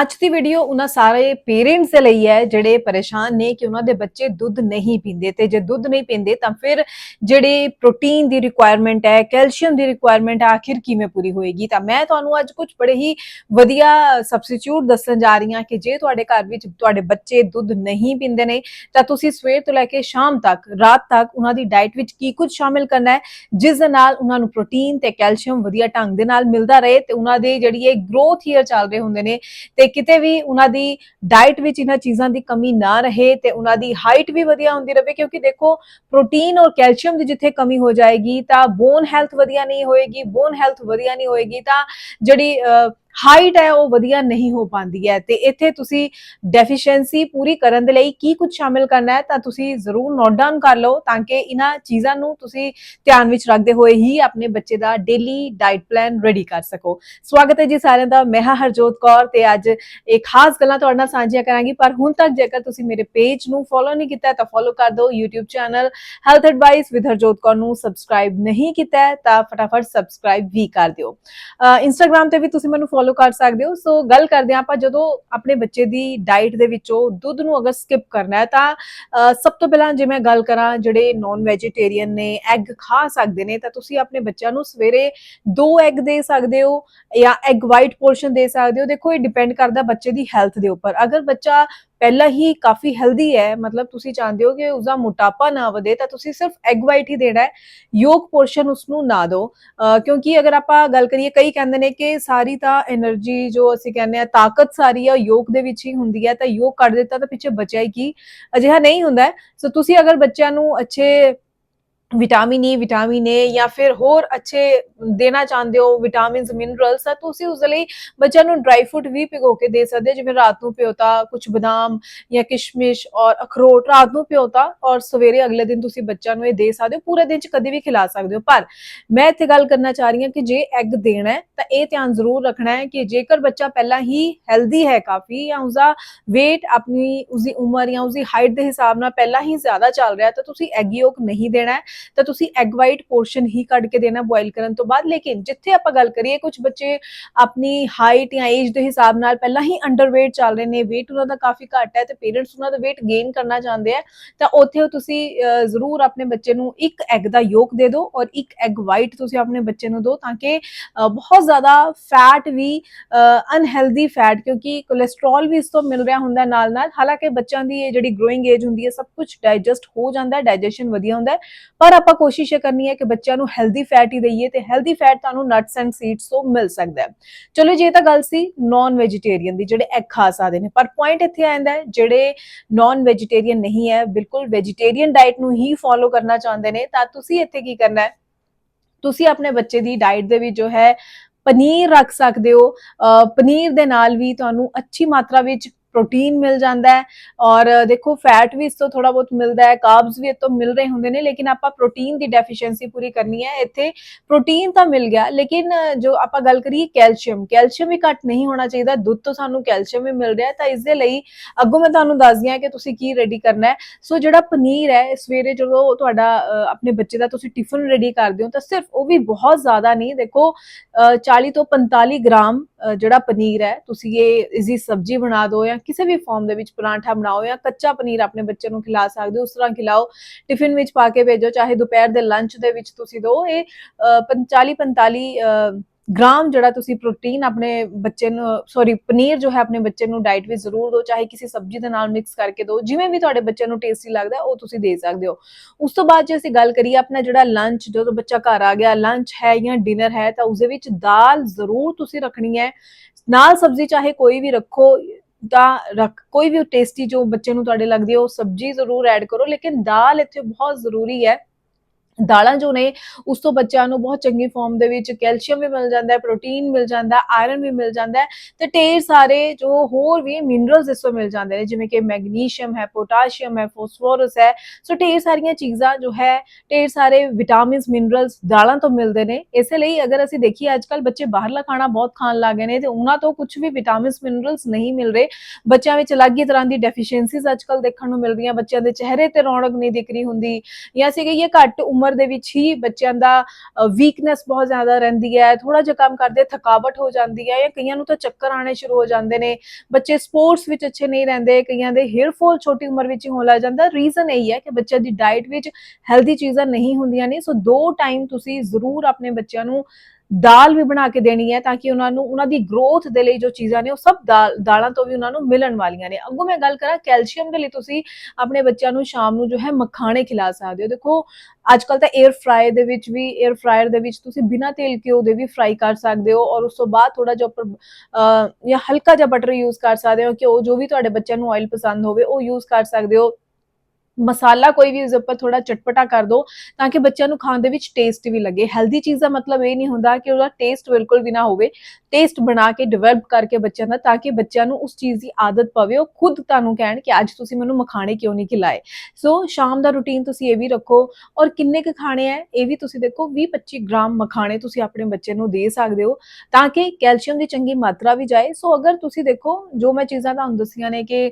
ਅੱਜ ਦੀ ਵੀਡੀਓ ਉਹਨਾਂ ਸਾਰੇ ਪੇਰੈਂਟਸ ਦੇ ਲਈ ਹੈ, ਜਿਹੜੇ ਪਰੇਸ਼ਾਨ ਨੇ ਕਿ ਉਹਨਾਂ ਦੇ ਬੱਚੇ ਦੁੱਧ ਨਹੀਂ ਪੀਂਦੇ ਤੇ ਜੇ ਦੁੱਧ ਨਹੀਂ ਪੀਂਦੇ ਤਾਂ ਫਿਰ ਜਿਹੜੇ ਪ੍ਰੋਟੀਨ ਦੀ ਰਿਕੁਆਇਰਮੈਂਟ ਹੈ ਕੈਲਸ਼ੀਅਮ ਦੀ ਰਿਕੁਆਇਰਮੈਂਟ ਆਖਿਰ ਕਿਵੇਂ ਪੂਰੀ ਹੋਏਗੀ? ਤਾਂ ਮੈਂ ਤੁਹਾਨੂੰ ਅੱਜ ਕੁਝ ਬੜੇ ਹੀ ਵਧੀਆ ਸਬਸਟੀਟਿਊਟ ਦੱਸਣ ਜਾ ਰਹੀ ਹਾਂ ਕਿ ਜੇ ਤੁਹਾਡੇ ਘਰ ਵਿੱਚ ਤੁਹਾਡੇ ਬੱਚੇ ਦੁੱਧ ਨਹੀਂ ਪੀਂਦੇ ਨੇ, ਤਾਂ ਤੁਸੀਂ ਸਵੇਰ ਤੋਂ ਲੈ ਕੇ ਸ਼ਾਮ ਤੱਕ, ਰਾਤ ਤੱਕ ਉਹਨਾਂ ਦੀ ਡਾਈਟ ਵਿੱਚ ਕੀ ਕੁਝ ਸ਼ਾਮਿਲ ਕਰਨਾ ਹੈ, ਜਿਸ ਦੇ ਨਾਲ ਉਹਨਾਂ ਨੂੰ ਪ੍ਰੋਟੀਨ ਤੇ ਕੈਲਸ਼ੀਅਮ ਵਧੀਆ ਢੰਗ ਦੇ ਨਾਲ ਮਿਲਦਾ ਰਹੇ ਤੇ ਉਹਨਾਂ ਦੇ ਜਿਹੜੀ ਇਹ ਗਰੋਥ ਹੀਅਰ ਚੱਲ ਰਹੇ ਹੁੰਦੇ ਨੇ ਤੇ ਕਿਤੇ ਵੀ ਉਹਨਾਂ ਦੀ ਡਾਈਟ ਵਿੱਚ ਇਹਨਾਂ ਚੀਜ਼ਾਂ ਦੀ ਕਮੀ ਨਾ ਰਹੇ ਤੇ ਉਹਨਾਂ ਦੀ ਹਾਈਟ ਵੀ ਵਧੀਆ ਹੁੰਦੀ ਰਹੇ, ਕਿਉਂਕਿ ਦੇਖੋ ਪ੍ਰੋਟੀਨ ਔਰ ਕੈਲਸ਼ੀਅਮ ਦੀ ਜਿੱਥੇ ਕਮੀ ਹੋ ਜਾਏਗੀ ਤਾਂ ਬੋਨ ਹੈਲਥ ਵਧੀਆ ਨਹੀਂ ਹੋਏਗੀ ਬੋਨ ਹੈਲਥ ਵਧੀਆ ਨਹੀਂ ਹੋਏਗੀ ਤਾਂ ਜਿਹੜੀ ਹਾਈਟ ਹੈ, ਉਹ ਵਧੀਆ ਨਹੀਂ ਹੋ ਪਾਉਂਦੀ ਹੈ। ਤੇ ਇੱਥੇ ਤੁਸੀਂ ਡੈਫੀਸ਼ੀਐਂਸੀ ਪੂਰੀ ਕਰਨ ਦੇ ਲਈ ਕੀ ਕੁਝ ਸ਼ਾਮਿਲ ਕਰਨਾ ਹੈ, ਤਾਂ ਤੁਸੀਂ ਜ਼ਰੂਰ ਨੋਟ ਡਾਊਨ ਕਰ ਲਓ, ਤਾਂ ਕਿ ਇਹਨਾਂ ਚੀਜ਼ਾਂ ਨੂੰ ਤੁਸੀਂ ਧਿਆਨ ਵਿੱਚ ਰੱਖਦੇ ਹੋਏ ਹੀ ਆਪਣੇ ਬੱਚੇ ਦਾ ਡੇਲੀ ਡਾਈਟ ਪਲਾਨ ਰੈਡੀ ਕਰ ਸਕੋ। ਸਵਾਗਤ ਹੈ ਜੀ ਸਾਰਿਆਂ ਦਾ, ਮੈਂ ਹਾਂ ਹਰਜੋਤ ਕੌਰ ਤੇ ਅੱਜ ਇੱਕ ਖਾਸ ਗੱਲਾਂ ਤੁਹਾਡੇ ਨਾਲ ਸਾਂਝੀਆਂ ਕਰਾਂਗੀ, ਪਰ ਹੁਣ ਤੱਕ ਜੇਕਰ ਤੁਸੀਂ ਮੇਰੇ ਪੇਜ ਨੂੰ ਫੋਲੋ ਨਹੀਂ ਕੀਤਾ, ਤਾਂ ਫੋਲੋ ਕਰ ਦਿਓ। YouTube channel health advice with Harjot Kaur ਨੂੰ ਸਬਸਕ੍ਰਾਈਬ ਨਹੀਂ ਕੀਤਾ, ਤਾਂ ਫਟਾਫਟ ਸਬਸਕ੍ਰਾਈਬ ਵੀ ਕਰ ਦਿਓ। ਇੰਸਟਾਗ੍ਰam ਤੇ ਵੀ ਤੁਸੀਂ ਮੈਨੂੰ ਫੋਲੋ ਕਰ ਸਕਦੇ ਹੋ। ਸੋ ਗੱਲ ਕਰਦੇ ਹਾਂ ਆਪਾਂ ਜਦੋਂ ਆਪਣੇ ਬੱਚੇ ਦੀ ਡਾਈਟ ਦੇ ਵਿੱਚੋਂ ਦੁੱਧ ਨੂੰ ਅਗਰ ਸਕਿਪ ਕਰਨਾ ਹੈ ਤਾਂ ਸਭ ਤੋਂ ਪਹਿਲਾਂ ਜੇ ਮੈਂ ਗੱਲ ਕਰਾਂ ਜਿਹੜੇ ਨਾਨ ਵੈਜੀਟੇਰੀਅਨ ਨੇ ਐਗ ਖਾ ਸਕਦੇ ਨੇ, ਤਾਂ ਤੁਸੀਂ ਆਪਣੇ ਬੱਚਿਆਂ ਨੂੰ ਸਵੇਰੇ ਦੋ ਐਗ ਦੇ ਸਕਦੇ ਹੋ ਜਾਂ ਐਗ ਵਾਈਟ ਪੋਰਸ਼ਨ ਦੇ ਸਕਦੇ ਹੋ। ਦੇਖੋ, ਇਹ ਡਿਪੈਂਡ ਕਰਦਾ ਬੱਚੇ ਦੀ ਹੈਲਥ ਦੇ ਉੱਪਰ। ਅਗਰ ਬੱਚਾ ਪਹਿਲਾਂ ਹੀ ਕਾਫੀ ਹੈਲਦੀ ਹੈ, ਮਤਲਬ ਤੁਸੀਂ ਚਾਹੁੰਦੇ ਹੋ ਕਿ ਉਸਦਾ ਮੋਟਾਪਾ ਨਾ ਵਧੇ ਤਾਂ ਤੁਸੀਂ ਸਿਰਫ ਐਗ ਵਾਈਟ ਹੀ ਦੇਣਾ ਹੈ ਯੋਗ ਪੋਰਸ਼ਨ ਉਸ ਨੂੰ ਨਾ ਦਿਓ ਕਿਉਂਕਿ ਅਗਰ ਆਪਾਂ ਗੱਲ ਕਰੀਏ, ਕਈ ਕਹਿੰਦੇ ਨੇ ਕਿ ਸਾਰੀ ਤਾਂ એનર્ਜੀ ਜੋ ਅਸੀਂ ਕਹਿੰਦੇ ਆ ਤਾਕਤ ਸਾਰੀ ਆ ਯੋਗ ਦੇ ਵਿੱਚ ਹੀ ਹੁੰਦੀ ਹੈ, ਤਾਂ ਯੋਗ ਕਰ ਦਿੱਤਾ ਤਾਂ ਪਿੱਛੇ ਬਚਿਆ ਹੀ ਕੀ? ਅਜਿਹਾ ਨਹੀਂ ਹੁੰਦਾ ਸੋ ਤੁਸੀਂ ਅਗਰ ਬੱਚਿਆਂ ਨੂੰ ਅੱਛੇ ਵਿਟਾਮਿਨ ਈ ਵਿਟਾਮਿਨ ਏ ਜਾਂ ਫਿਰ ਹੋਰ ਅੱਛੇ ਦੇਣਾ ਚਾਹੁੰਦੇ ਹੋ ਵਿਟਾਮਿਨਸ ਮਿਨਰਲਸ ਤਾਂ ਤੁਸੀਂ ਉਸ ਲਈ ਬੱਚਿਆਂ ਨੂੰ ਡਰਾਈ ਫਰੂਟ ਵੀ ਭਿਗੋ ਕੇ ਦੇ ਸਕਦੇ ਹੋ, ਜਿਵੇਂ ਰਾਤ ਨੂੰ ਪਿਓਤਾ ਕੁਝ ਬਦਾਮ ਜਾਂ ਕਿਸ਼ਮਿਸ਼ ਔਰ ਅਖਰੋਟ ਰਾਤ ਨੂੰ ਪਿਓਤਾ ਔਰ ਸਵੇਰੇ ਅਗਲੇ ਦਿਨ ਤੁਸੀਂ ਬੱਚਿਆਂ ਨੂੰ ਇਹ ਦੇ ਸਕਦੇ ਹੋ, ਪੂਰੇ ਦਿਨ ਚ ਕਦੇ ਵੀ ਖਿਲਾ ਸਕਦੇ ਹੋ। ਪਰ ਮੈਂ ਇੱਥੇ ਗੱਲ ਕਰਨਾ ਚਾਹ ਰਹੀ ਹਾਂ ਕਿ ਜੇ ਐਗ ਦੇਣਾ ਹੈ ਤਾਂ ਇਹ ਧਿਆਨ ਜ਼ਰੂਰ ਰੱਖਣਾ ਹੈ ਕਿ ਜੇਕਰ ਬੱਚਾ ਪਹਿਲਾਂ ਹੀ ਹੈਲਦੀ ਹੈ ਕਾਫੀ ਜਾਂ ਉਸਦਾ weight ਆਪਣੀ, ਉਸਦੀ ਉਮਰ ਜਾਂ ਉਸਦੀ ਹਾਈਟ ਦੇ ਹਿਸਾਬ ਨਾਲ ਪਹਿਲਾਂ ਹੀ ਜ਼ਿਆਦਾ ਚੱਲ ਰਿਹਾ ਤਾਂ ਤੁਸੀਂ ਐਗ ਯੋਕ ਨਹੀਂ ਦੇਣਾ ਹੈ। ਤਾਂ ਤੁਸੀਂ ਐਗ ਵਾਈਟ ਪੋਰਸ਼ਨ ਹੀ ਕੱਢ ਕੇ ਦੇਣਾ ਬੋਇਲ ਕਰਨ ਤੋਂ ਬਾਅਦ। ਲੇਕਿਨ ਜਿੱਥੇ ਆਪਾਂ ਗੱਲ ਕਰੀਏ ਕੁਝ ਬੱਚੇ ਆਪਣੀ ਹਾਈਟ ਜਾਂ ਏਜ ਦੇ ਹਿਸਾਬ ਨਾਲ ਪਹਿਲਾਂ ਹੀ ਅੰਡਰਵੇਟ ਚੱਲ ਰਹੇ ਨੇ, weight ਉਹਨਾਂ ਦਾ ਕਾਫੀ ਘੱਟ ਹੈ ਤੇ ਪੇਰੈਂਟਸ ਉਹਨਾਂ ਦਾ weight ਗੇਨ ਕਰਨਾ ਚਾਹੁੰਦੇ ਆ, ਤਾਂ ਉੱਥੇ ਤੁਸੀਂ ਜ਼ਰੂਰ ਆਪਣੇ ਬੱਚੇ ਨੂੰ ਇੱਕ ਐਗ ਦਾ ਯੋਕ ਦੇ ਦਿਓ ਔਰ ਇੱਕ ਐਗ ਵਾਈਟ ਤੁਸੀਂ ਆਪਣੇ ਬੱਚੇ ਨੂੰ ਦਿਓ ਤਾਂ ਕਿ ਬਹੁਤ ਜ਼ਿਆਦਾ ਫੈਟ ਵੀ ਅਨਹੈਲਦੀ ਫੈਟ ਕਿਉਂਕਿ ਕੋਲੇਸਟ੍ਰੋਲ ਵੀ ਇਸ ਤੋਂ ਮਿਲ ਰਿਹਾ ਹੁੰਦਾ ਨਾਲ ਨਾਲ ਹਾਲਾਂਕਿ ਬੱਚਿਆਂ ਦੀ ਇਹ ਜਿਹੜੀ ਗਰੋਇੰਗ ਏਜ ਹੁੰਦੀ ਹੈ, ਸਭ ਕੁਝ ਡਾਈਜੈਸਟ ਹੋ ਜਾਂਦਾ ਹੈ ਡਾਈਜੈਸ਼ਨ ਵਧੀਆ ਹੁੰਦਾ ਹੈ। ਪਰ ਆਪਾਂ ਕੋਸ਼ਿਸ਼ ਇਹ ਕਰਨੀ ਹੈ ਕਿ ਬੱਚਿਆਂ ਨੂੰ ਹੈਲਦੀ ਫੈਟ ਹੀ ਦਈਏ ਤੇ ਹੈਲਦੀ ਫੈਟ ਤੁਹਾਨੂੰ ਨਟਸ ਐਂਡ ਸੀਡਸ ਤੋਂ ਮਿਲ ਸਕਦਾ ਹੈ। ਚਲੋ ਜੇ ਤਾਂ ਗੱਲ ਸੀ ਨਾਨ ਵੈਜੀਟੇਰੀਅਨ ਦੀ, ਜਿਹੜੇ ਐਗ ਖਾ ਸਕਦੇ ਨੇ। ਪਰ ਪੁਆਇੰਟ ਇੱਥੇ ਆਉਂਦਾ ਹੈ, ਜਿਹੜੇ ਨਾਨ ਵੈਜੀਟੇਰੀਅਨ ਨਹੀਂ ਹੈ, ਬਿਲਕੁਲ ਵੈਜੀਟੇਰੀਅਨ ਡਾਈਟ ਨੂੰ ਹੀ ਫੋਲੋ ਕਰਨਾ ਚਾਹੁੰਦੇ ਨੇ। ਤਾਂ ਤੁਸੀਂ ਇੱਥੇ ਕੀ ਕਰਨਾ ਹੈ? ਤੁਸੀਂ ਆਪਣੇ ਬੱਚੇ ਦੀ ਡਾਈਟ ਦੇ ਵਿੱਚ ਜੋ ਹੈ, ਪਨੀਰ ਰੱਖ ਸਕਦੇ ਹੋ। ਅਹ ਪਨੀਰ ਦੇ ਨਾਲ ਵੀ ਤੁਹਾਨੂੰ ਅੱਛੀ ਮਾਤਰਾ ਵਿੱਚ ਪ੍ਰੋਟੀਨ ਮਿਲ ਜਾਂਦਾ ਹੈ ਔਰ ਦੇਖੋ ਫੈਟ ਵੀ ਇਸ ਤੋਂ ਥੋੜਾ ਬਹੁਤ ਮਿਲਦਾ ਹੈ ਕਾਰਬਸ ਵੀ ਇਸ ਤੋਂ ਮਿਲ ਰਹੇ ਹੁੰਦੇ ਨੇ ਲੇਕਿਨ ਆਪਾਂ ਪ੍ਰੋਟੀਨ ਦੀ ਡੈਫੀਸ਼ੀਐਂਸੀ ਪੂਰੀ ਕਰਨੀ ਹੈ ਇੱਥੇ ਪ੍ਰੋਟੀਨ ਤਾਂ ਮਿਲ ਗਿਆ ਲੇਕਿਨ ਜੋ ਆਪਾਂ ਗੱਲ ਕਰੀਏ ਕੈਲਸ਼ੀਅਮ ਕੈਲਸ਼ੀਅਮ ਵੀ ਘੱਟ ਨਹੀਂ ਹੋਣਾ ਚਾਹੀਦਾ ਦੁੱਧ ਤੋਂ ਸਾਨੂੰ ਕੈਲਸ਼ੀਅਮ ਵੀ ਮਿਲ ਰਿਹਾ ਤਾਂ ਇਸ ਦੇ ਲਈ ਅੱਗੋਂ ਮੈਂ ਤੁਹਾਨੂੰ ਦੱਸਦੀ ਹਾਂ ਕਿ ਤੁਸੀਂ ਕੀ ਰੈਡੀ ਕਰਨਾ ਹੈ। ਸੋ ਜਿਹੜਾ ਪਨੀਰ ਹੈ ਸਵੇਰੇ ਜਦੋਂ ਤੁਹਾਡਾ ਆਪਣੇ ਬੱਚੇ ਦਾ ਤੁਸੀਂ ਟਿਫਨ ਰੈਡੀ ਕਰਦੇ ਹੋ ਤਾਂ ਸਿਰਫ ਉਹ ਵੀ ਬਹੁਤ ਜ਼ਿਆਦਾ ਨਹੀਂ ਦੇਖੋ ਅ, 40 ਤੋਂ 45 ਗ੍ਰਾਮ ਜਿਹੜਾ ਪਨੀਰ ਹੈ ਤੁਸੀਂ ਇਹ ਇਸਦੀ ਸਬਜ਼ੀ ਬਣਾ ਦਿਓ ਜਾਂ ਕਿਸੇ ਵੀ ਫਾਰਮ ਦੇ ਵਿੱਚ ਪਰਾਂਠਾ ਬਣਾਓ ਜਾਂ ਕੱਚਾ ਪਨੀਰ ਆਪਣੇ ਬੱਚੇ ਨੂੰ ਖਿਲਾ ਸਕਦੇ ਹੋ, ਉਸ ਤਰ੍ਹਾਂ ਖਿਲਾਓ। ਟਿਫਿਨ ਵਿੱਚ ਪਾ ਕੇ ਭੇਜੋ, ਚਾਹੇ ਦੁਪਹਿਰ ਦੇ ਲੰਚ ਦੇ ਵਿੱਚ ਤੁਸੀਂ ਦਿਓ ਇਹ 40 45 ਗ੍ਰਾਮ ਜਿਹੜਾ ਤੁਸੀਂ ਪ੍ਰੋਟੀਨ ਆਪਣੇ ਬੱਚੇ ਨੂੰ ਸੌਰੀ ਪਨੀਰ ਜੋ ਹੈ ਆਪਣੇ ਬੱਚੇ ਨੂੰ ਡਾਈਟ ਵਿੱਚ ਜ਼ਰੂਰ ਦਿਓ ਚਾਹੇ ਕਿਸੇ ਸਬਜ਼ੀ ਦੇ ਨਾਲ ਮਿਕਸ ਕਰਕੇ ਦਿਓ ਜਿਵੇਂ ਵੀ ਤੁਹਾਡੇ ਬੱਚੇ ਨੂੰ ਟੇਸਟੀ ਲੱਗਦਾ, ਉਹ ਤੁਸੀਂ ਦੇ ਸਕਦੇ ਹੋ। ਉਸ ਤੋਂ ਬਾਅਦ ਜੇ ਅਸੀਂ ਗੱਲ ਕਰੀਏ ਆਪਣਾ ਜਿਹੜਾ ਲੰਚ ਜਦੋਂ ਬੱਚਾ ਘਰ ਆ ਗਿਆ ਲੰਚ ਹੈ ਜਾਂ ਡਿਨਰ ਹੈ, ਤਾਂ ਉਸ ਦੇ ਵਿੱਚ ਦਾਲ ਜ਼ਰੂਰ ਤੁਸੀਂ ਰੱਖਣੀ ਹੈ। ਨਾਲ ਸਬਜ਼ੀ ਚਾਹੇ ਕੋਈ ਵੀ ਰੱਖੋ ਤਾਂ ਰੱਖ, ਕੋਈ ਵੀ ਟੇਸਟੀ ਜੋ ਬੱਚੇ ਨੂੰ ਤੁਹਾਡੇ ਲੱਗਦੀ ਹੈ, ਉਹ ਸਬਜ਼ੀ ਜ਼ਰੂਰ ਐਡ ਕਰੋ, ਲੇਕਿਨ ਦਾਲ ਇੱਥੇ ਬਹੁਤ ਜ਼ਰੂਰੀ ਹੈ। ਦਾਲਾਂ ਜੋ ਨੇ, ਉਸ ਤੋਂ ਬੱਚਿਆਂ ਨੂੰ ਬਹੁਤ ਚੰਗੀ ਫਾਰਮ ਦੇ ਵਿੱਚ ਕੈਲਸ਼ੀਅਮ ਵੀ ਮਿਲ ਜਾਂਦਾ ਹੈ ਪ੍ਰੋਟੀਨ ਮਿਲ ਜਾਂਦਾ ਹੈ ਆਇਰਨ ਵੀ ਮਿਲ ਜਾਂਦਾ ਹੈ ਤੇ ਢੇਰ ਸਾਰੇ ਜੋ ਹੋਰ ਵੀ ਮਿਨਰਲਸ ਇਸ ਤੋਂ ਮਿਲ ਜਾਂਦੇ ਨੇ, ਜਿਵੇਂ ਕਿ ਮੈਗਨੀਸ਼ੀਅਮ ਹੈ ਪੋਟਾਸ਼ੀਅਮ ਹੈ ਫੋਸਫੋਰਸ ਹੈ, ਸੋ ਢੇਰ ਸਾਰੀਆਂ ਚੀਜ਼ਾਂ ਜੋ ਹੈ, ਢੇਰ ਸਾਰੇ ਵਿਟਾਮਿਨਸ ਮਿਨਰਲਸ ਦਾਲਾਂ ਤੋਂ ਮਿਲਦੇ ਨੇ। ਇਸੇ ਲਈ ਅਗਰ ਅਸੀਂ ਦੇਖੀਏ ਅੱਜਕੱਲ ਬੱਚੇ ਬਾਹਰਲਾ ਖਾਣਾ ਬਹੁਤ ਖਾਣ ਲੱਗ ਗਏ ਨੇ ਤੇ ਉਹਨਾਂ ਤੋਂ ਕੁਝ ਵੀ ਵਿਟਾਮਿਨਸ ਮਿਨਰਲਸ ਨਹੀਂ ਮਿਲ ਰਹੇ। ਬੱਚਿਆਂ ਵਿੱਚ ਅਲੱਗ ਹੀ ਤਰ੍ਹਾਂ ਦੀ ਡੈਫੀਸ਼ੀਐਂਸੀਜ਼ ਅੱਜਕੱਲ ਦੇਖਣ ਨੂੰ ਮਿਲ ਰਹੀਆਂ। ਬੱਚਿਆਂ ਦੇ ਚਿਹਰੇ ਤੇ ਰੌਣਕ ਨਹੀਂ ਦਿਖ ਰਹੀ ਹੁੰਦੀ ਜਾਂ ਅਸੀਂ ਕਹੀਏ ਘੱਟ ਉਮਰ ਉਮਰ ਦੇ ਵਿੱਚ ਹੀ ਬੱਚਿਆਂ ਦਾ ਵੀਕਨੈਸ ਬਹੁਤ ਜ਼ਿਆਦਾ ਰਹਿੰਦੀ ਹੈ ਥੋੜਾ ਜਿਹਾ ਕੰਮ ਕਰਦੇ ਥਕਾਵਟ ਹੋ ਜਾਂਦੀ ਹੈ ਜਾਂ ਕਈਆਂ ਨੂੰ ਤਾਂ ਚੱਕਰ ਆਣੇ ਸ਼ੁਰੂ ਹੋ ਜਾਂਦੇ ਨੇ। ਬੱਚੇ ਸਪੋਰਟਸ ਵਿੱਚ ਅੱਛੇ ਨਹੀਂ ਰਹਿੰਦੇ, ਕਈਆਂ ਦੇ ਹੇਅਰ ਫਾਲ ਛੋਟੀ ਉਮਰ ਵਿੱਚ ਹੀ ਹੋਣ ਲੱਗ ਜਾਂਦਾ। ਰੀਜ਼ਨ ਇਹ ਹੈ ਕਿ ਬੱਚਿਆਂ ਦੀ ਡਾਈਟ ਵਿੱਚ ਹੈਲਦੀ ਚੀਜ਼ਾਂ ਨਹੀਂ ਹੁੰਦੀਆਂ ਨੇ। ਸੋ ਦੋ ਟਾਈਮ ਤੁਸੀਂ ਜ਼ਰੂਰ ਆਪਣੇ ਬੱਚਿਆਂ ਨੂੰ ਦਾਲ ਵੀ ਬਣਾ ਕੇ ਦੇਣੀ ਹੈ ਤਾਂ ਕਿ ਉਹਨਾਂ ਨੂੰ, ਉਹਨਾਂ ਦੀ ਗਰੋਥ ਦੇ ਲਈ ਜੋ ਚੀਜ਼ਾਂ ਨੇ ਉਹ ਸਭ ਦਾਲ- ਦਾਲਾਂ ਤੋਂ ਵੀ ਉਹਨਾਂ ਨੂੰ ਮਿਲਣ ਵਾਲੀਆਂ ਨੇ। ਅੱਗੋਂ ਮੈਂ ਗੱਲ ਕਰਾਂ ਕੈਲਸ਼ੀਅਮ ਦੇ ਲਈ ਤੁਸੀਂ ਆਪਣੇ ਬੱਚਿਆਂ ਨੂੰ ਸ਼ਾਮ ਨੂੰ ਜੋ ਹੈ ਮਖਾਣੇ ਖਿਲਾ ਸਕਦੇ ਹੋ। ਦੇਖੋ ਅੱਜ ਕੱਲ ਤਾਂ 에ਅਰ ਫਰਾਈ ਦੇ ਵਿੱਚ ਵੀ 에ਅਰ ਫਰਾਇਰ ਦੇ ਵਿੱਚ ਤੁਸੀਂ ਬਿਨਾਂ ਤੇਲ ਘਿਓ ਦੇ ਵੀ ਫਰਾਈ ਕਰ ਸਕਦੇ ਹੋ ਔਰ ਉਸ ਤੋਂ ਬਾਅਦ ਥੋੜਾ ਜਿਹਾ ਉੱਪਰ ਜਾਂ ਹਲਕਾ ਜਿਹਾ ਬਟਰ ਯੂਜ਼ ਕਰ ਸਕਦੇ ਹੋ ਕਿ ਉਹ ਜੋ ਵੀ ਤੁਹਾਡੇ ਬੱਚਿਆਂ ਨੂੰ ਆਇਲ ਪਸੰਦ ਹੋਵੇ ਉਹ ਯੂਜ਼ ਕਰ ਸਕਦੇ ਹੋ। ਮਸਾਲਾ ਕੋਈ ਵੀ ਉਸ ਉੱਪਰ ਥੋੜਾ ਚਟਪਟਾ ਕਰ ਦਿਓ ਤਾਂ ਕਿ ਬੱਚਿਆਂ ਨੂੰ ਖਾਣ ਦੇ ਵਿੱਚ ਟੇਸਟ ਵੀ ਲੱਗੇ। ਹੈਲਦੀ ਚੀਜ਼ ਦਾ ਮਤਲਬ ਇਹ ਨਹੀਂ ਹੁੰਦਾ ਕਿ ਉਹਦਾ ਟੇਸਟ ਬਿਲਕੁਲ ਵੀ ਨਾ ਹੋਵੇ। ਟੇਸਟ ਬਣਾ ਕੇ ਡਿਵੈਲਪ ਕਰਕੇ ਬੱਚਿਆਂ ਦਾ ਤਾਂ ਕਿ ਬੱਚਿਆਂ ਨੂੰ ਉਸ ਚੀਜ਼ ਦੀ ਆਦਤ ਪਵੇ। ਉਹ ਖੁਦ ਤੁਹਾਨੂੰ ਕਹਿਣ ਕਿ ਅੱਜ ਤੁਸੀਂ ਮੈਨੂੰ ਮਖਾਣੇ ਕਿਉਂ ਨਹੀਂ ਖਿਲਾਏ? ਸੋ ਸ਼ਾਮ ਦਾ ਰੁਟੀਨ ਤੁਸੀਂ ਇਹ ਵੀ ਰੱਖੋ ਔਰ ਕਿੰਨੇ ਕੁ ਖਾਣੇ ਹੈ ਇਹ ਵੀ ਤੁਸੀਂ ਦੇਖੋ 20-25 ਗ੍ਰਾਮ ਮਖਾਣੇ ਤੁਸੀਂ ਆਪਣੇ ਬੱਚੇ ਨੂੰ ਦੇ ਸਕਦੇ ਹੋ ਤਾਂ ਕਿ ਕੈਲਸ਼ੀਅਮ ਦੀ ਚੰਗੀ ਮਾਤਰਾ ਵੀ ਜਾਏ। ਸੋ ਅਗਰ ਤੁਸੀਂ ਦੇਖੋ ਜੋ ਮੈਂ ਚੀਜ਼ਾਂ ਤੁਹਾਨੂੰ ਦੱਸੀਆਂ ਨੇ ਕਿ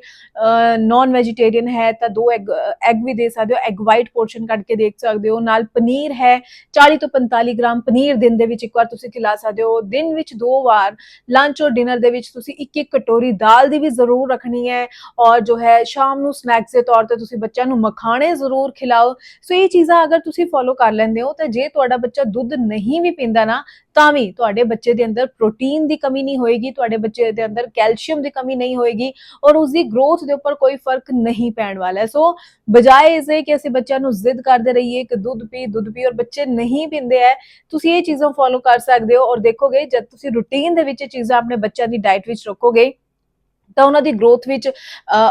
ਨਾਨ ਵੈਜੀਟੇਰੀਅਨ ਹੈ ਤਾਂ ਦੋ ਐਗ ਐਗ ਵੀ ਦੇ ਸਕਦੇ ਹੋ ਐਗ ਵਾਈਟ ਪੋਰਸ਼ਨ ਕੱਢ ਕੇ ਦੇਖ ਸਕਦੇ ਹੋ, ਨਾਲ ਪਨੀਰ ਹੈ 40 ਤੋਂ 45 ਗ੍ਰਾਮ ਪਨੀਰ ਦਿਨ ਦੇ ਵਿੱਚ ਇੱਕ ਵਾਰ ਤੁਸੀਂ ਖਿਲਾ ਸਕਦੇ ਹੋ, ਦਿਨ ਵਿੱਚ ਦੋ ਵਾਰ ਲੰਚ ਔਰ ਡਿਨਰ ਦੇ ਵਿੱਚ ਤੁਸੀਂ ਇੱਕ ਇੱਕ ਕਟੋਰੀ ਦਾਲ ਦੀ ਵੀ ਜ਼ਰੂਰ ਰੱਖਣੀ ਹੈ ਔਰ ਜੋ ਹੈ ਸ਼ਾਮ ਨੂੰ ਸਨੈਕਸ ਦੇ ਤੌਰ ਤੇ ਤੁਸੀਂ ਬੱਚਿਆਂ ਨੂੰ ਮਖਾਣੇ ਜ਼ਰੂਰ ਖਿਲਾਓ। ਸੋ ਇਹ ਚੀਜ਼ਾਂ ਅਗਰ ਤੁਸੀਂ ਫੋਲੋ ਕਰ ਲੈਂਦੇ ਹੋ, ਤਾਂ ਜੇ ਤੁਹਾਡਾ ਬੱਚਾ ਦੁੱਧ ਨਹੀਂ ਵੀ ਪੀਂਦਾ ਨਾ ਤਾਂ ਵੀ ਤੁਹਾਡੇ ਬੱਚੇ ਦੇ ਅੰਦਰ ਪ੍ਰੋਟੀਨ ਦੀ ਕਮੀ ਨਹੀਂ ਹੋਏਗੀ, ਤੁਹਾਡੇ ਬੱਚੇ ਦੇ ਅੰਦਰ ਕੈਲਸ਼ੀਅਮ ਦੀ ਕਮੀ ਨਹੀਂ ਹੋਏਗੀ ਔਰ ਉਸ ਦੀ ਗਰੋਥ ਦੇ ਉੱਪਰ ਕੋਈ ਫ਼ਰਕ ਨਹੀਂ ਪੈਣ ਵਾਲਾ ਹੈ। ਸੋ ਬਜਾਏ ਇਸੇ ਕਿ ਅਸੀਂ ਬੱਚਿਆਂ ਨੂੰ ਜ਼ਿੱਦ ਕਰਦੇ ਰਹੀਏ ਕਿ ਦੁੱਧ ਪੀ ਦੁੱਧ ਪੀ ਔਰ ਬੱਚੇ ਨਹੀਂ ਪੀਂਦੇ ਐ ਤੁਸੀਂ ਇਹ ਚੀਜ਼ਾਂ ਫੋਲੋ ਕਰ ਸਕਦੇ ਹੋ ਔਰ ਦੇਖੋਗੇ ਜਦ ਤੁਸੀਂ ਰੁਟੀਨ ਦੇ ਵਿੱਚ ਇਹ ਚੀਜ਼ਾਂ ਆਪਣੇ ਬੱਚਿਆਂ ਦੀ ਡਾਈਟ ਵਿੱਚ ਰੱਖੋਗੇ ਤਾਂ ਉਹਨਾਂ ਦੀ ਗਰੋਥ ਵਿੱਚ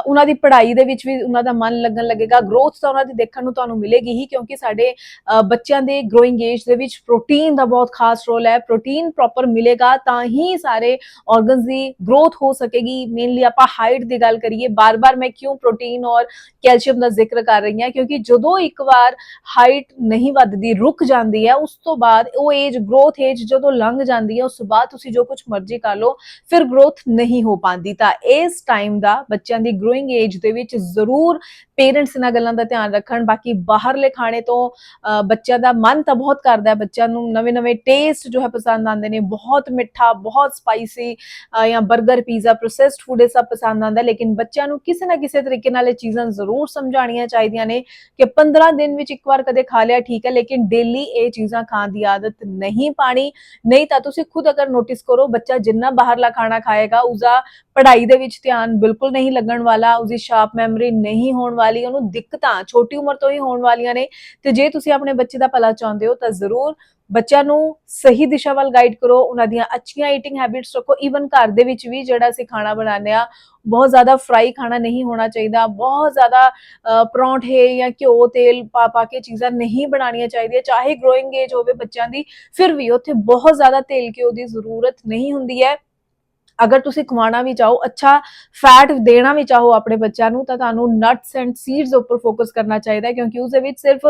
ਉਹਨਾਂ ਦੀ ਪੜ੍ਹਾਈ ਦੇ ਵਿੱਚ ਵੀ ਉਹਨਾਂ ਦਾ ਮਨ ਲੱਗਣ ਲੱਗੇਗਾ। ਗਰੋਥ ਤਾਂ ਉਹਨਾਂ ਦੀ ਦੇਖਣ ਨੂੰ ਤੁਹਾਨੂੰ ਮਿਲੇਗੀ ਹੀ, ਕਿਉਂਕਿ ਸਾਡੇ ਬੱਚਿਆਂ ਦੇ ਗਰੋਇੰਗ ਏਜ ਦੇ ਵਿੱਚ ਪ੍ਰੋਟੀਨ ਦਾ ਬਹੁਤ ਖਾਸ ਰੋਲ ਹੈ। ਪ੍ਰੋਟੀਨ ਪ੍ਰੋਪਰ ਮਿਲੇਗਾ ਤਾਂ ਹੀ ਸਾਰੇ ਆਰਗਨਸ ਦੀ ਗਰੋਥ ਹੋ ਸਕੇਗੀ। ਮੇਨਲੀ ਆਪਾਂ ਹਾਈਟ ਦੀ ਗੱਲ ਕਰੀਏ, ਬਾਰ-ਬਾਰ ਮੈਂ ਕਿਉਂ ਪ੍ਰੋਟੀਨ ਔਰ ਕੈਲਸ਼ੀਅਮ ਦਾ ਜ਼ਿਕਰ ਕਰ ਰਹੀ ਹਾਂ, ਕਿਉਂਕਿ ਜਦੋਂ ਇੱਕ ਵਾਰ ਹਾਈਟ ਨਹੀਂ ਵੱਧਦੀ, ਰੁਕ ਜਾਂਦੀ ਹੈ, ਉਸ ਤੋਂ ਬਾਅਦ ਉਹ ਏਜ ਗਰੋਥ ਏਜ ਜਦੋਂ ਲੰਘ ਜਾਂਦੀ ਹੈ, ਉਸ ਤੋਂ ਬਾਅਦ ਤੁਸੀਂ ਜੋ ਕੁਝ ਮਰਜ਼ੀ ਕਰ ਲਓ, ਫਿਰ ਗਰੋਥ ਨਹੀਂ ਹੋ ਪਾਉਂਦੀ। ਤਾਂ ਇਸ ਟਾਈਮ ਦਾ ਬੱਚਿਆਂ ਦੀ ਗਰੋਇੰਗ ਏਜ ਦੇ ਵਿੱਚ ਜ਼ਰੂਰ ਪੇਰੈਂਟਸ ਇਹਨਾਂ ਗੱਲਾਂ ਦਾ ਧਿਆਨ ਰੱਖਣ, ਬਾਕੀ ਬਾਹਰਲੇ ਖਾਣੇ ਤੋਂ ਬੱਚਿਆਂ ਦਾ ਮਨ ਤਾਂ ਬਹੁਤ ਕਰਦਾ ਹੈ, ਬੱਚਿਆਂ ਨੂੰ ਨਵੇਂ-ਨਵੇਂ ਟੇਸਟ ਜੋ ਹੈ ਪਸੰਦ ਆਉਂਦੇ ਨੇ, ਬਹੁਤ ਮਿੱਠਾ, ਬਹੁਤ ਸਪਾਈਸੀ ਜਾਂ 버ਗਰ ਪੀਜ਼ਾ ਪ੍ਰੋਸੈਸਡ ਫੂਡ ਇਹ ਸਭ ਪਸੰਦ ਆਉਂਦਾ ਲੇਕਿਨ ਬੱਚਿਆਂ ਨੂੰ ਕਿਸੇ ਨਾ ਕਿਸੇ ਤਰੀਕੇ ਨਾਲ ਇਹ ਚੀਜ਼ਾਂ ਜ਼ਰੂਰ ਸਮਝਾਉਣੀਆਂ ਚਾਹੀਦੀਆਂ ਨੇ ਕਿ 15 ਦਿਨ ਵਿੱਚ ਇੱਕ ਵਾਰ ਕਦੇ ਖਾ ਲਿਆ ਠੀਕ ਹੈ, ਲੇਕਿਨ ਡੇਲੀ ਇਹ ਚੀਜ਼ਾਂ ਖਾਣ ਦੀ ਆਦਤ ਨਹੀਂ ਪਾਣੀ, ਨਹੀਂ ਤਾਂ ਤੁਸੀਂ ਖੁਦ ਅਗਰ ਨੋਟਿਸ ਕਰੋ ਬੱਚਾ ਜਿੰਨਾ ਬਾਹਰਲਾ ਖਾਣਾ ਖਾਏਗਾ, ਉਸਦਾ ਪੜ੍ਹਾਈ ਦੇ ਵਿੱਚ ਧਿਆਨ ਬਿਲਕੁਲ ਨਹੀਂ ਲੱਗਣ ਵਾਲਾ ਉਸਦੀ ਸ਼ਾਰਪ ਮੈਮਰੀ ਨਹੀਂ ਹੋਣ ਵਾਲੀ ਉਹਨੂੰ ਦਿੱਕਤਾਂ ਛੋਟੀ ਉਮਰ ਤੋਂ ਹੀ ਹੋਣ ਵਾਲੀਆਂ ਨੇ ਤੇ ਜੇ ਤੁਸੀਂ ਆਪਣੇ ਬੱਚੇ ਦਾ ਭਲਾ ਚਾਹੁੰਦੇ ਹੋ ਤਾਂ ਜ਼ਰੂਰ ਬੱਚਿਆਂ ਨੂੰ ਸਹੀ ਦਿਸ਼ਾ ਵੱਲ ਗਾਈਡ ਕਰੋ ਉਹਨਾਂ ਦੀਆਂ ਅੱਛੀਆਂ ਈਟਿੰਗ ਹੈਬਿਟਸ ਰੱਖੋ ਈਵਨ ਘਰ ਦੇ ਵਿੱਚ ਵੀ ਜਿਹੜਾ ਅਸੀਂ ਖਾਣਾ ਬਣਾਉਂਦੇ ਆ ਬਹੁਤ ਜ਼ਿਆਦਾ ਫਰਾਈ ਖਾਣਾ ਨਹੀਂ ਹੋਣਾ ਚਾਹੀਦਾ ਬਹੁਤ ਜ਼ਿਆਦਾ ਅ, ਪਰੌਂਠੇ ਜਾਂ ਘਿਓ ਤੇਲ ਪਾ ਪਾ ਕੇ ਚੀਜ਼ਾਂ ਨਹੀਂ ਬਣਾਉਣੀਆਂ ਚਾਹੀਦੀਆਂ ਚਾਹੇ ਗਰੋਇੰਗ ਏਜ ਹੋਵੇ ਬੱਚਿਆਂ ਦੀ ਫਿਰ ਵੀ ਉੱਥੇ ਬਹੁਤ ਜ਼ਿਆਦਾ ਤੇਲ ਘਿਓ ਦੀ ਜ਼ਰੂਰਤ ਨਹੀਂ ਹੁੰਦੀ ਹੈ। ਅਗਰ ਤੁਸੀਂ ਖਵਾਉਣਾ ਵੀ ਚਾਹੋ, ਅੱਛਾ ਫੈਟ ਦੇਣਾ ਵੀ ਚਾਹੋ ਆਪਣੇ ਬੱਚਿਆਂ ਨੂੰ, ਤਾਂ ਤੁਹਾਨੂੰ ਨਟਸ ਐਂਡ ਸੀਡਸ ਉੱਪਰ ਫੋਕਸ ਕਰਨਾ ਚਾਹੀਦਾ ਹੈ, ਕਿਉਂਕਿ ਉਸ ਦੇ ਵਿੱਚ ਸਿਰਫ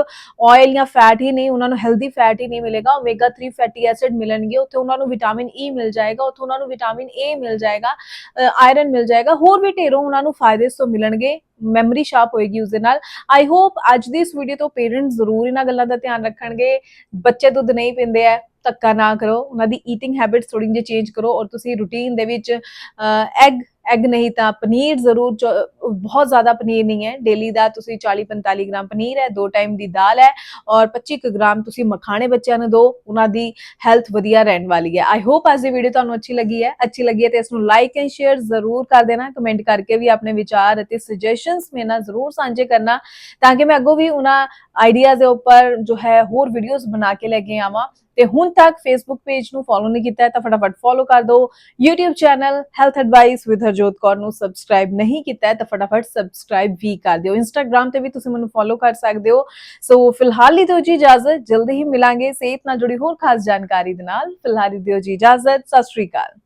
ਆਇਲ ਜਾਂ ਫੈਟ ਹੀ ਨਹੀਂ, ਉਹਨਾਂ ਨੂੰ ਹੈਲਦੀ ਫੈਟ ਹੀ ਨਹੀਂ ਮਿਲੇਗਾ ਓਮੇਗਾ 3 ਫੈਟੀ ਐਸਿਡ ਮਿਲਣਗੇ, ਉੱਥੇ ਉਹਨਾਂ ਨੂੰ ਵਿਟਾਮਿਨ ਈ e ਮਿਲ ਜਾਏਗਾ, ਉੱਥੇ ਉਹਨਾਂ ਨੂੰ ਵਿਟਾਮਿਨ ਏ ਮਿਲ ਜਾਏਗਾ ਆਇਰਨ ਮਿਲ ਜਾਏਗਾ, ਹੋਰ ਵੀ ਢੇਰੋਂ ਉਹਨਾਂ ਨੂੰ ਫਾਇਦੇ ਤੋਂ ਮਿਲਣਗੇ। ਮੈਮਰੀ ਸ਼ਾਰਪ ਹੋਏਗੀ ਉਸ ਦੇ ਨਾਲ। ਆਈ ਹੋਪ ਅੱਜ ਦੀ ਇਸ ਵੀਡੀਓ ਤੋਂ ਪੇਰੈਂਟਸ ਜ਼ਰੂਰ ਇਹਨਾਂ ਗੱਲਾਂ ਦਾ ਧਿਆਨ ਰੱਖਣਗੇ। ਬੱਚੇ ਦੁੱਧ ਨਹੀਂ ਪੀਂਦੇ ਆ ਧੱਕਾ ਨਾ ਕਰੋ। ਉਹਨਾਂ ਦੀ ਈਟਿੰਗ ਹੈਬਿਟਸ ਥੋੜੀ ਜਿਹੀ ਚੇਂਜ ਕਰੋ ਔਰ ਤੁਸੀਂ ਰੂਟੀਨ ਦੇ ਵਿੱਚ ਐਗ ਐਗ ਨਹੀਂ ਤਾਂ ਪਨੀਰ ਜ਼ਰੂਰ ਚ- ਬਹੁਤ ਜ਼ਿਆਦਾ ਪਨੀਰ ਨਹੀਂ ਹੈ। ਡੇਲੀ ਦਾ ਤੁਸੀਂ 40 45 ਗ੍ਰਾਮ ਪਨੀਰ ਹੈ, ਦੋ ਟਾਈਮ ਦੀ ਦਾਲ ਹੈ ਔਰ 25 ਕੁ ਗ੍ਰਾਮ ਤੁਸੀਂ ਮਖਾਣੇ ਬੱਚਿਆਂ ਨੂੰ ਦਿਓ ਉਹਨਾਂ ਦੀ ਹੈਲਥ ਵਧੀਆ ਰਹਿਣ ਵਾਲੀ ਹੈ। ਆਈ ਹੋਪ ਅੱਜ ਦੀ ਵੀਡੀਓ ਤੁਹਾਨੂੰ ਅੱਛੀ ਲੱਗੀ ਹੈ। ਅੱਛੀ ਲੱਗੀ ਹੈ ਤੇ ਇਸ ਨੂੰ ਲਾਈਕ ਐਂਡ ਸ਼ੇਅਰ ਜ਼ਰੂਰ ਕਰ ਦੇਣਾ। ਕਮੈਂਟ ਕਰਕੇ ਵੀ ਆਪਣੇ ਵਿਚਾਰ ਅਤੇ ਸੁਜੈਸ਼ਨਸ ਮੇਰੇ ਨਾਲ ਜ਼ਰੂਰ ਸਾਂਝੇ ਕਰਨਾ ਤਾਂ ਕਿ ਮੈਂ ਅੱਗੋਂ ਵੀ ਉਹਨਾਂ ਆਈਡੀਆਜ਼ ਦੇ ਉੱਪਰ ਜੋ ਹੈ ਹੋਰ ਵੀਡੀਓਜ਼ ਬਣਾ ਕੇ ਲੈ ਕੇ ਆਵਾਂ। ਤੇ ਹੁਣ ਤੱਕ ਫੇਸਬੁੱਕ ਪੇਜ ਨੂੰ ਫੋਲੋ ਨਹੀਂ ਕੀਤਾ ਹੈ, ਤਾਂ ਫਟਾਫਟ ਫੋਲੋ ਕਰ ਦਿਓ। YouTube channel health advice with Harjot Kaur ਨੂੰ ਸਬਸਕ੍ਰਾਈਬ ਨਹੀਂ ਕੀਤਾ ਹੈ, ਤਾਂ ਫਟਾਫਟ ਸਬਸਕ੍ਰਾਈਬ ਵੀ ਕਰ ਦਿਓ। Instagram ਤੇ ਵੀ ਤੁਸੀਂ ਮੈਨੂੰ ਫੋਲੋ ਕਰ ਸਕਦੇ ਹੋ। ਸੋ ਫਿਲਹਾਲ ਲਈ ਦਿਓ ਜੀ ਇਜਾਜ਼ਤ। ਜਲਦੀ ਹੀ ਮਿਲਾਂਗੇ। ਸਿਹਤ ਨਾਲ ਜੁੜੀ ਹੋਰ ਖਾਸ ਜਾਣਕਾਰੀ ਦੇ ਨਾਲ। ਫਿਲਹਾਲ ਲਈ ਦਿਓ ਜੀ ਇਜਾਜ਼ਤ। ਸਤਿ ਸ਼੍ਰੀ ਅਕਾਲ।